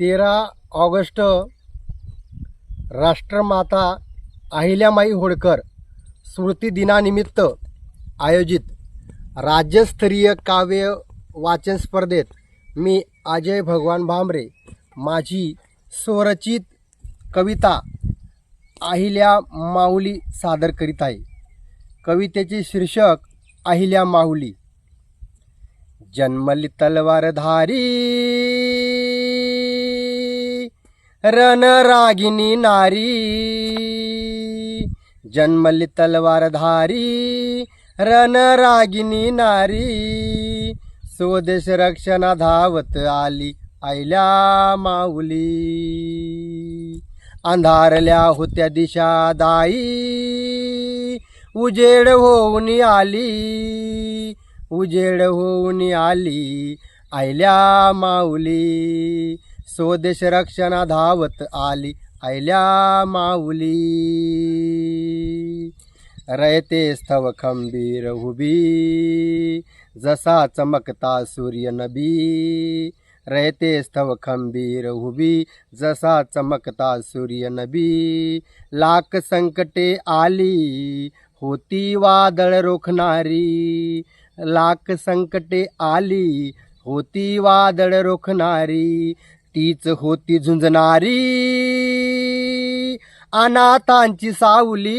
तेरा ऑगस्ट राष्ट्रमाता अहिल्यामाई होळकर स्मृती दिनानिमित्त आयोजित राज्यस्तरीय काव्य वाचन स्पर्धेत मी अजय भगवान भांबरे माझी स्वरचित कविता अहिल्या माऊली सादर करीत आहे. कवितेचे शीर्षक अहिल्या माऊली. जन्मली तलवारधारी रणरागिनी नारी जन्मली तलवारधारी रणरागिनी नारी स्वदेश रक्षणा धावत आली आईल्या माऊली. अंधारल्या होत्या दिशा दाई उजेड होऊन आली उजेड होऊन आली आईल्या माऊली. स्वदेश रक्षणा धावत आली आयल्या माऊली. रयते स्थव खंबीर हुबी जसा चमकता सूर्य नबी. रयते स्थव खंबीर हुबी जसा चमकता सूर्य नबी. लाख संकटे आली होती वादळ रोखणारी. लाख संकटे आली होती वादळ रोखणारी. तीच होती झुंजणारी. अनाथांची सावली.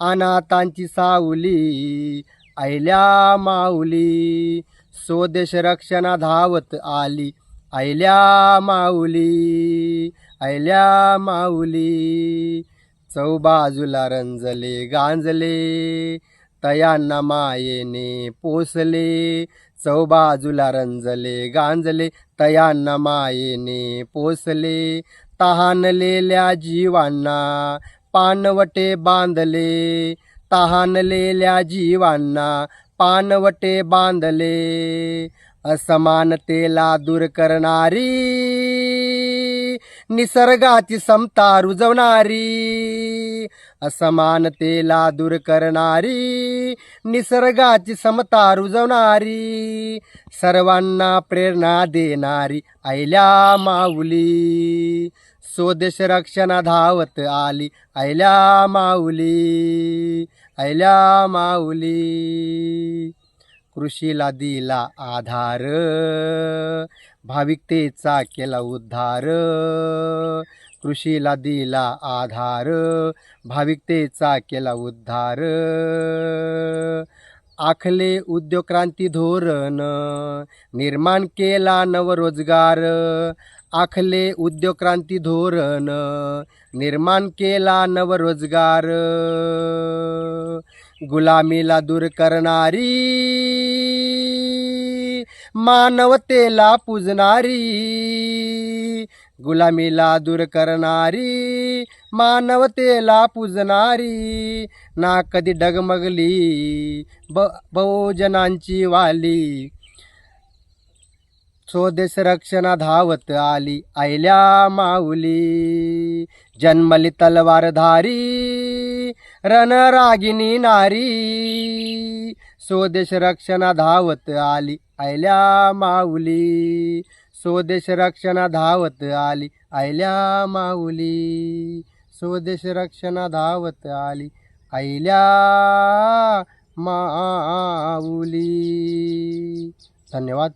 अनाथांची सावली. आयल्या माऊली. स्वदेश रक्षणा धावत आली. आयल्या माऊली. आयल्या माऊली. चौबाजूला रंजले गांजले. तयांना मायेने पोसले. चौबाजूला रंजले गांजले तयांना मायेने पोसले. तहानलेल्या जीवांना पानवटे बांधले. तहानलेल्या जीवांना पानवटे बांधले. असमानतेला दूर करणारी निसर्गाची समता रुजवणारी असमानतेला दूर करणारी निसर्गाची समता रुजवणारी सर्वांना प्रेरणा देणारी आयल्या माऊली. स्वदेश रक्षणा धावत आली आयल्या माऊली आयल्या माऊली. कृषीला दिला आधार भाविकतेचा केला उद्धार. कृषीला दिला आधार. भाविकतेचा केला उद्धार. आखले उद्योग क्रांती धोरण. निर्माण केला नवरोजगार. आखले उद्योग क्रांती धोरण. निर्माण केला नवरोजगार. गुलामीला दूर करणारी मानवतेला पुजणारी गुलामीला दूर करणारी मानवतेला पुजणारी. ना कधी डगमगली ब बहुजनांची वाली. स्वदेश रक्षणा धावत आली आयल्या माऊली. जन्मली तलवारधारी रणरागिनी नारी. स्वदेश रक्षणा धावत आली आयल्या माऊली. स्वदेश रक्षणा धावत आली आयल्या माऊली. स्वदेश रक्षणा धावत आली आयल्या माऊली. धन्यवाद.